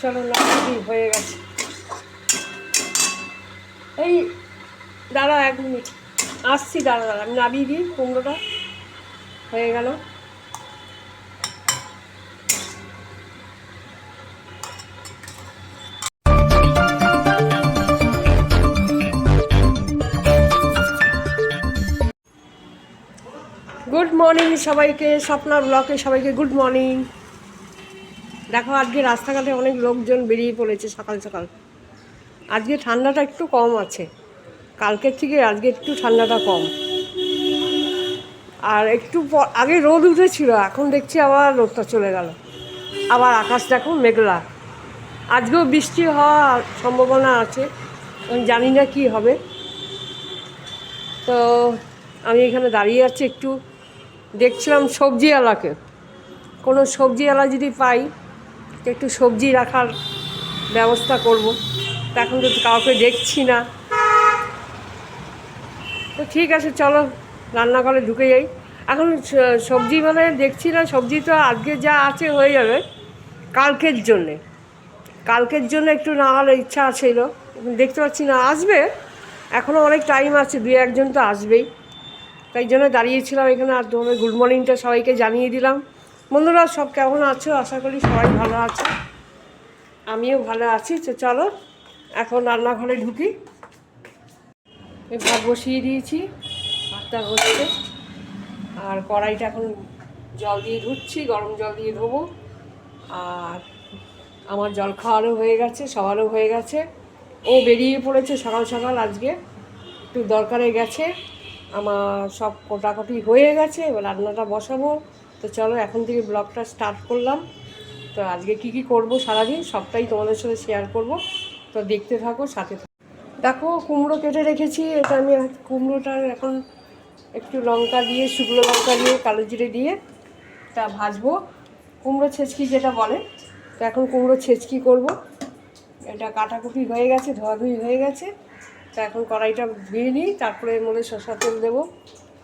চলো নাকি হয়ে গেছে। এই দাঁড়া এক মিনিট। আসছি দাঁড়া দাঁড়া আমি নামিয়ে দিই, কুমড়োটা। হয়ে গেল। গুড মর্নিং সবাইকে স্বপ্নার ব্লকে সবাইকে গুড মর্নিং দেখো, আজকে রাস্তাঘাটে অনেক লোকজন বেরিয়ে পড়েছে সকাল সকাল। আজকে ঠান্ডাটা একটু কম আছে। কালকের থেকে আজকে একটু ঠান্ডাটা কম। আর একটু আগে রোদ উঠেছিল, এখন দেখছি আবার রোদটা চলে গেল। আবার আকাশ দেখো মেঘলা। আজকেও বৃষ্টি হওয়ার সম্ভাবনা আছে। আমি জানি না কি হবে। তো আমি এখানে দাঁড়িয়ে আছি একটু। দেখছিলাম সবজিওয়ালাকে। কোনো সবজিওয়ালা যদি পাই একটু সবজি রাখার ব্যবস্থা করব। তা এখন তো কাউকে দেখছি না। তো ঠিক আছে, চলো, রান্নাঘরে ঢুকে যাই। এখন সবজি মানে দেখছি না, সবজি তো আজকে যা আছে হয়ে যাবে, কালকের জন্যে। কালকের জন্য একটু না হলে ইচ্ছা ছিল দেখতে পাচ্ছি না, আসবে। এখনও অনেক টাইম আছে দু একজন তো আসবেই। তাই জন্য দাঁড়িয়েছিলাম এখানে, আর তোমাদের গুড মর্নিংটা সবাইকে জানিয়ে দিলাম। বন্ধুরা, সব কেমন আছো? আশা করি সবাই ভালো আছে। আমিও ভালো আছি। তো চলো, এখন রান্নাঘরে ঢুকি। ভাত বসিয়ে দিয়েছি, ভাতটা হচ্ছে। আর কড়াইটা এখন জল দিয়ে ধুচ্ছি, গরম জল দিয়ে ধোবো। আর আমার জল খাওয়ারও হয়ে গেছে সবারও হয়ে গেছে। ও বেরিয়ে পড়েছে সকাল সকাল আজকে। একটু দরকারে গেছে। আমার সব কোটাকুটি হয়ে গেছে, এবার রান্নাটা বসাবো। তো চলো, এখন থেকে ব্লগটা স্টার্ট করলাম। তো আজকে কি কি করব সারাদিন, সবটাই তোমাদের সাথে শেয়ার করব। তো দেখতে থাকো, সাথে থাকো। দেখো, কুমড়ো কেটে রেখেছি। এটা আমি কুমড়োটার এখন একটু লঙ্কা দিয়ে, শুকনো লঙ্কা দিয়ে, কালো জিরে দিয়ে তা ভাজবো। কুমড়ো ছেচকি যেটা বলে, তো এখন কুমড়ো ছেচকি করব। এটা কাটাকুটি হয়ে গেছে, ধোয়াধুয়ি হয়ে গেছে। তো এখন কড়াইটা ধুয়ে নিই, তারপরে মনে শসা তেল দেবো।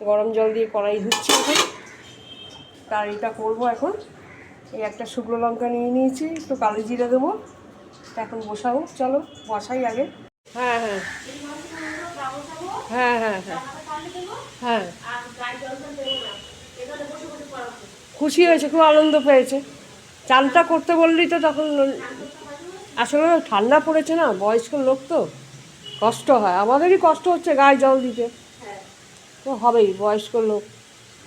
গরম জল দিয়ে কড়াই ধুচ্ছি এখন। তার এটা করব এখন। এই একটা শুকনো লঙ্কা নিয়ে নিয়েছি, একটু কালো জিরে দেবো। এখন বসাবো, চলো বসাই আগে। হ্যাঁ হ্যাঁ। হ্যাঁ হ্যাঁ হ্যাঁ। হ্যাঁ। খুশি হয়েছে, খুব আনন্দ পেয়েছে। চানটা করতে বললি তো তখন আসলে ঠান্ডা পড়েছে না, বয়স্ক লোক তো। কষ্ট হয়। আমাদেরই কষ্ট হচ্ছে গায়ে জল দিতে। তো হবেই, বয়স্ক লোক।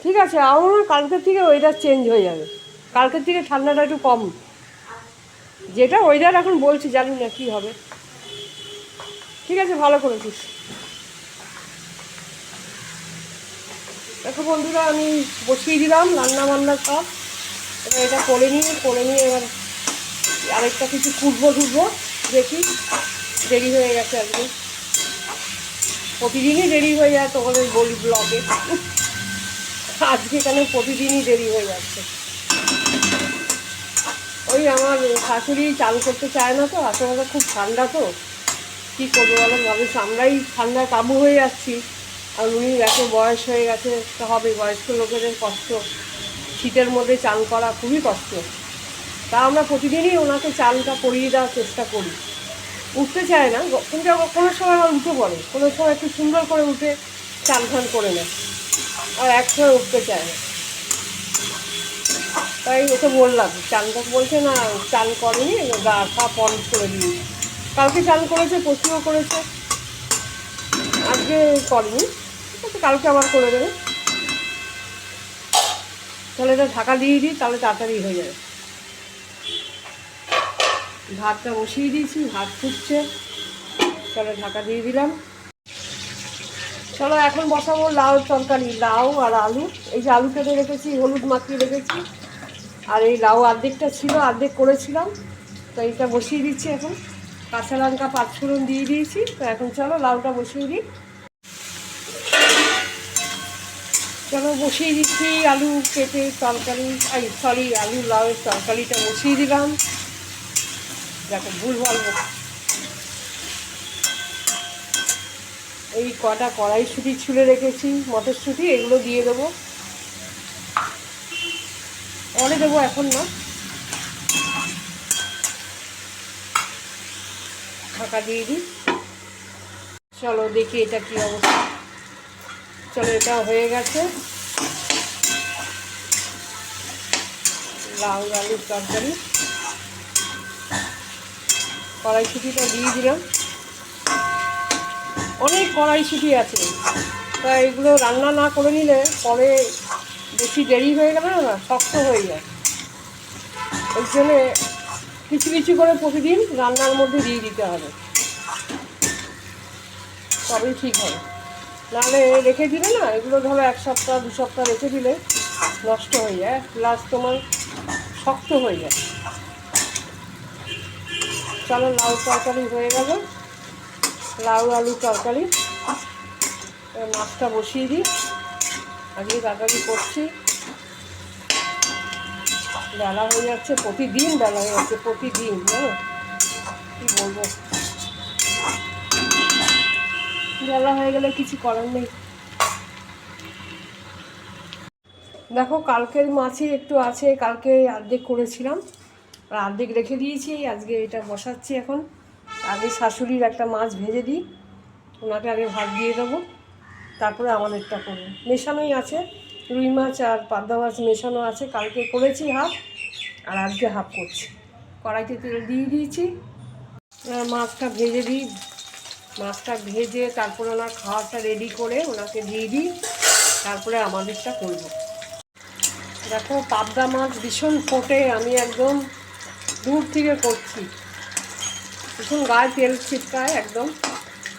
ঠিক আছে আমার কালকের থেকে ওয়েদার চেঞ্জ হয়ে যাবে। কালকের থেকে ঠান্ডাটা একটু কম। যেটা ওয়েদার এখন বলছি, জানি না কী হবে। ঠিক আছে, ভালো করেছিস। দেখো বন্ধুরা, আমি বসিয়ে দিলাম রান্না বান্না সব। এবার এটা করে নিয়ে করে নিয়ে এবার আরেকটা কিছু কুটবো টুটবো, দেখি। দেরি হয়ে গেছে আজকে। প্রতিদিনই দেরি হয়ে যায় তোমাদের বলি ব্লগে। আজকে কেন প্রতিদিনই দেরি হয়ে যাচ্ছে? ওই আমার শাশুড়ি চান করতে চায় না তো আসলে খুব ঠান্ডা তো। কী করব বলো? ভাবে আমরাই ঠান্ডায় কাবু হয়ে যাচ্ছি। আর উনি এত বয়স হয়ে গেছে, তো হবে বয়স্ক লোকেদের কষ্ট। শীতের মধ্যে চান করা খুবই কষ্ট। তা আমরা প্রতিদিনই ওনাকে চানটা করিয়ে দেওয়ার চেষ্টা করি। উঠতে চায় না, কিন্তু কোনো সময় আবার উঠে পড়ে। কোনো সময় একটু সুন্দর করে উঠে চান ফান করে নেয়। আর একসময় উঠতে চায় না। তাই ওকে বললাম চানটা বলছে, না চান করেনি, গা পা পন্ড করে দিই কালকে চান করেছে পশুও করেছে। আজকে করেনি। আছে কালকে আবার করে দেবে। তাহলে এটা ঢাকা দিয়ে দিই, তাহলে তাড়াতাড়ি হয়ে যাবে। ভাতটা বসিয়ে দিয়েছি, ভাত ফুটছে। তাহলে ঢাকা দিয়ে দিলাম। চলো, এখন বসাবো লাউ তরকারি, লাউ আর আলু। এই যে আলু কেটে রেখেছি, হলুদ মাখিয়ে রেখেছি। আর এই লাউ অর্ধেকটা ছিল, অর্ধেক করেছিলাম। তো এইটা বসিয়ে দিচ্ছি এখন। কাঁচা লঙ্কা পাঁচফোড়ন দিয়ে দিয়েছি। তো এখন চলো, লাউটা বসিয়ে দিই। চলো, বসিয়ে দিচ্ছি আলু কেটে তরকারি। এই সরি আলু লাউয়ের তরকারিটা বসিয়ে দিলাম। দেখো, ভুল বলব। এই কটা কড়াইশুটি ছুলে রেখেছি, মটরশুঁটি, এগুলো দিয়ে দেবো। পরে দেবো এখন না। ঢাকা দিয়ে দিই। চলো দেখি এটা কি অবস্থা। চলো, এটা হয়ে গেছে। লাউ, আলুর তরকারি। কড়াইশুটিটা দিয়ে দিলাম। অনেক কড়াইশুটি আছে তা এগুলো রান্না না করে নিলে পরে বেশি দেরি হয়ে গেলে না শক্ত হয়ে যায়। ওই জন্যে কিছু কিছু করে প্রতিদিন রান্নার মধ্যে দিয়ে দিতে হবে। তবেই ঠিক হবে। নাহলে রেখে দিলে না, এগুলো ধরো এক সপ্তাহ, দু সপ্তাহ রেখে দিলে নষ্ট হয়ে যায়। প্লাস তোমার শক্ত হয়ে যায়। চলো লাউ তরকারি হয়ে গেল। লাউ, আলু, তরকারি। মাছটা বসিয়ে দিই। আজকে তাড়াতাড়ি করছি। বেলা হয়ে যাচ্ছে, প্রতিদিন বেলা হয়ে যাচ্ছে, প্রতিদিন জানো কী বলব? বেলা হয়ে গেলে কিছু করার নেই। দেখো, কালকের মাছই একটু আছে, কালকে অর্ধেক করেছিলাম। আর অর্ধেক রেখে দিয়েছি, আজকে এটা বসাচ্ছি এখন। আগে শাশুড়ির একটা মাছ ভেজে দিই, ওনাকে আগে ভাত দিয়ে দেবো, তারপরে আমাদেরটা করব। মেশানোই আছে, রুই মাছ আর পাবদা মাছ মেশানো আছে, কালকে করেছি হাফ, আর আজকে হাফ করছি। কড়াইতে তেল দিয়ে দিয়েছি মাছটা ভেজে দিই। মাছটা ভেজে তারপরে ওনার খাওয়াটা রেডি করে ওনাকে দিয়ে দিই, তারপরে আমাদেরটা করব। দেখো, পাবদা মাছ ভীষণ ফোটে, আমি একদম দূর থেকে করছি। ভীষণ গায়ে তেল ছিটকায় একদম।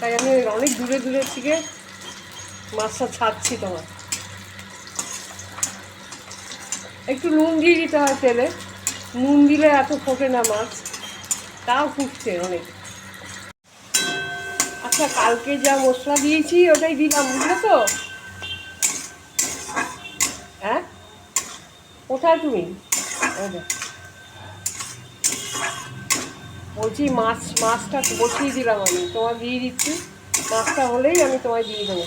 তাই আমি অনেক দূরে দূরে থেকে মাছটা ছাড়ছি তোমার। একটু নুন দিয়ে দিতে হয় তেলে। নুন দিলে এত ফোটে না মাছ। তাও ফুটছে অনেক। আচ্ছা কালকে যা মশলা দিয়েছি ওটাই দিলাম, বুঝলে তো? হ্যাঁ? কোথায় তুমি এই যে। বলছি, মাছ, মাছটা বসিয়ে দিলাম আমি। তোমার দিয়ে দিচ্ছি। মাছটা হলেই আমি তোমায় দিয়ে দেবো।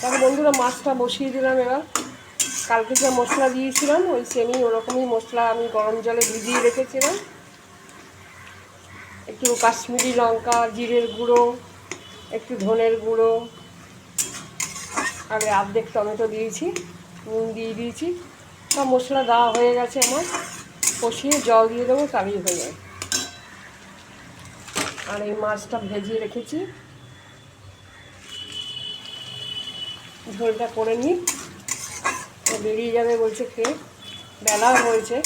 তাহলে বন্ধুরা, মাছটা বসিয়ে দিলাম এবার। কালকে যে মশলা দিয়েছিলাম, ওই সেমই ওরকমই মশলা আমি গরম জলে ভিজিয়ে রেখেছিলাম। একটু কাশ্মীরি লঙ্কা, জিরের গুঁড়ো, একটু ধনের গুঁড়ো আর অর্ধেক টমেটো দিয়েছি, নুন দিয়ে দিয়েছি। সব মশলা দেওয়া হয়ে গেছে আমার। কষিয়ে জল দিয়ে দেবো তাড়িয়ে হয়ে যাবে। আর এই মাছটা ভেজিয়ে রেখেছি। ঝোলটা করে নিই। বেরিয়ে যাবে বলছে খেয়ে। বেলা হয়েছে।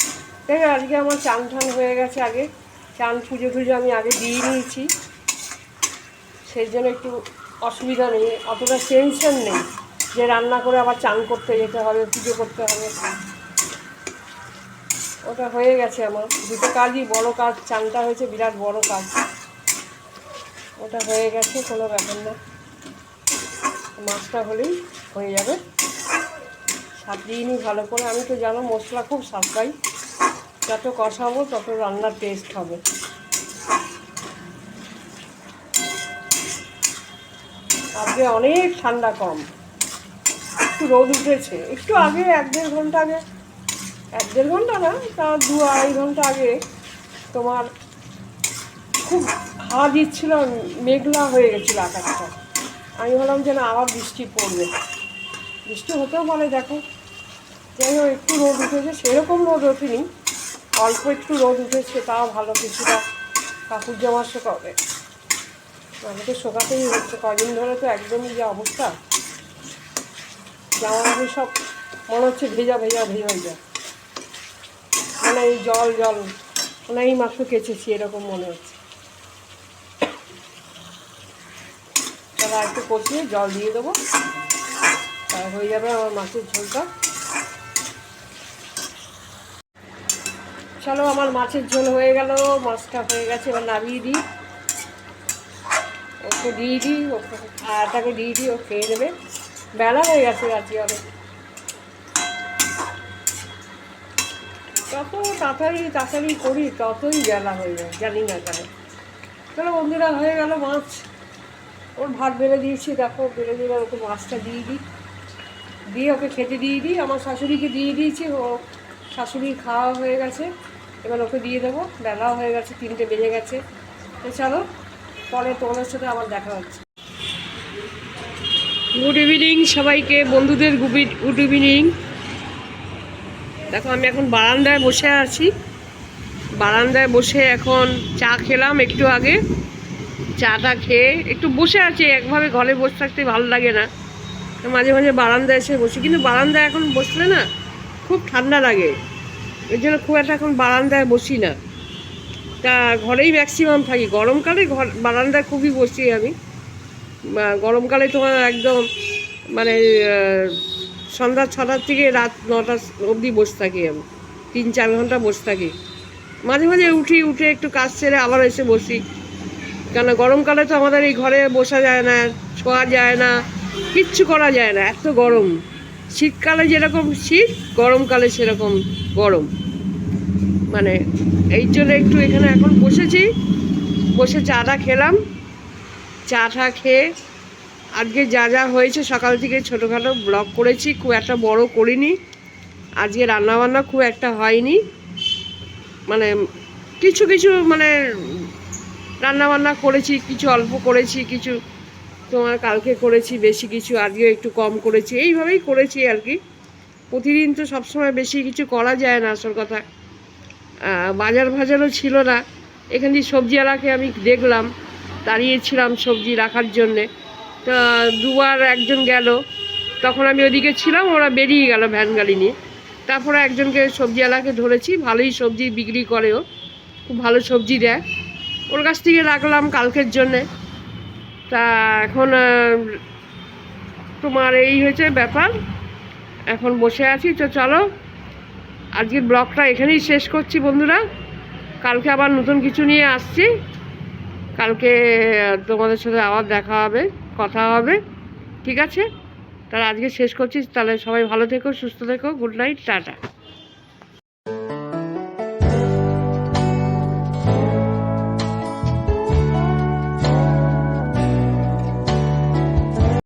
দেখ, আজকে আমার চান টান হয়ে গেছে আগে। চান পুজো টুজো আমি আগে দিয়ে নিয়েছি। সেই জন্য একটু অসুবিধা নেই। অতটা টেনশন নেই যে রান্না করে আবার চান করতে যেতে হবে, পুজো করতে হবে। ওটা হয়ে গেছে আমার। দুটো কাজই বড় কাজ, চানটা হয়েছে বিরাট বড় কাজ। ওটা হয়ে গেছে কোনো ব্যাপার না মাছটা হলেই হয়ে যাবে। সাজিয়ে নিই ভালো করে। আমি তো জানো মশলা খুব সাপ্তাই যত কষাবো তত রান্নার টেস্ট হবে। আজকে অনেক ঠান্ডা কম। একটু রোদ উঠেছে। একটু আগে এক দেড় ঘণ্টা আগে। এক দেড় ঘণ্টা না, তা দু আড়াই ঘণ্টা আগে তোমার খুব হাওয়া দিচ্ছিল, মেঘলা হয়ে গেছিল আকাশটা। আমি ভাবলাম যে না আবার বৃষ্টি পড়বে। বৃষ্টি হতেও পারে, দেখো। যাই হোক, একটু রোদ উঠেছে, সেরকম রোদ ওঠেনি। অল্প একটু রোদ উঠেছে, তাও ভালো কিছুটা কাকুর কাপড় জামা শুকাবে আমাকে শোকাতেই হচ্ছে, কদিন ধরে তো একদমই যে অবস্থা। জামা কাপড় সব মনে হচ্ছে ভেজা ভেজা ভেজা ভেজা মানে এই জল জল মানে এই মাত্র কেচেছি, এরকম মনে হচ্ছে। তারপর একটু কষিয়ে জল দিয়ে দেবো। তার হয়ে যাবে আমার মাছের ঝোলটা। চলো, আমার মাছের ঝোল হয়ে গেল। মাছটা হয়ে গেছে, এবার নামিয়ে দিই। ওকে দিয়ে দিই আটাকে দিয়ে দিই, ও খেয়ে নেবে। বেলা হয়ে গেছে রাত্রি অনেক যত তাড়াতাড়ি তাড়াতাড়ি করি, ততই বেলা হয়ে যায়, জানি না কেন। চলো বন্ধুরা, হয়ে গেল মাছ। ওর ভাত বেড়ে দিয়েছি, দেখো, বেড়ে দিলে ওকে মাছটা দিয়ে দিই। দিয়ে ওকে খেতে দিয়ে দিই, আমার শাশুড়িকে দিয়ে দিয়েছি, ও শাশুড়ি খাওয়া হয়ে গেছে। এবার ওকে দিয়ে দেবো, বেলাও হয়ে গেছে, তিনটে বেজে গেছে। তো চলো, পরে তোমাদের সাথে আবার দেখা হচ্ছে। গুড ইভিনিং সবাইকে, বন্ধুদের গুড ইভিনিং দেখো, আমি এখন বারান্দায় বসে আছি। বারান্দায় বসে এখন চা খেলাম একটু আগে। চাটা খেয়ে একটু বসে আছি, একভাবে ঘরে বসে থাকতে ভালো লাগে না। মাঝে মাঝে বারান্দায় এসে বসি, কিন্তু বারান্দায় এখন বসলে না খুব ঠান্ডা লাগে। এর জন্য খুব একটা এখন বারান্দায় বসি না। তা ঘরেই ম্যাক্সিমাম থাকি। গরমকালে ঘর, বারান্দায় খুবই বসি আমি। গরমকালে তোমার একদম মানে সন্ধ্যা ছটার থেকে রাত নটা অবধি বসে থাকি আমি। তিন চার ঘণ্টা বসে থাকি। মাঝে মাঝে উঠি, উঠে একটু কাজ সেরে আবার এসে বসি। কেন গরমকালে তো আমাদের এই ঘরে বসা যায় না ছোঁয়া যায় না, কিচ্ছু করা যায় না, এত গরম। শীতকালে যেরকম শীত, গরমকালে সেরকম গরম। মানে এই জন্য একটু এখানে এখন বসেছি, বসে চাটা খেলাম। চাটা খেয়ে আজকে যা যা হয়েছে, সকাল থেকে ছোটোখাটো ব্লগ করেছি, খুব একটা বড় করিনি। আজকে রান্নাবান্না খুব একটা হয়নি। মানে কিছু কিছু মানে রান্নাবান্না করেছি, কিছু অল্প করেছি, কিছু তোমার কালকে করেছি, বেশি কিছু, আজকে একটু কম করেছি। এইভাবেই করেছি আর কি। প্রতিদিন তো সবসময় বেশি কিছু করা যায় না, আসল কথা। বাজার ভাজারও ছিল না। এখান দিয়ে সবজিওয়ালাকে আমি দেখলাম, দাঁড়িয়েছিলাম সবজি রাখার জন্যে। তা দুবার একজন গেল, তখন আমি ওদিকে ছিলাম, ওরা বেরিয়ে গেল ভ্যান গাড়ি নিয়ে। তারপরে একজনকে সবজিওয়ালাকে ধরেছি, ভালোই সবজি বিক্রি করেও খুব ভালো সবজি দেয়। ওর কাছ থেকে রাখলাম কালকের জন্যে। তা এখন তোমার এই হয়েছে ব্যাপার। এখন বসে আছি, তো চলো। আজকের ব্লগটা এখানেই শেষ করছি বন্ধুরা। কালকে আবার নতুন কিছু নিয়ে আসছি। কালকে তোমাদের সাথে আবার দেখা হবে, কথা হবে। ঠিক আছে? তাহলে আজকে শেষ করছি। তাহলে সবাই ভালো থেকো, সুস্থ থেকো। Good night, tata.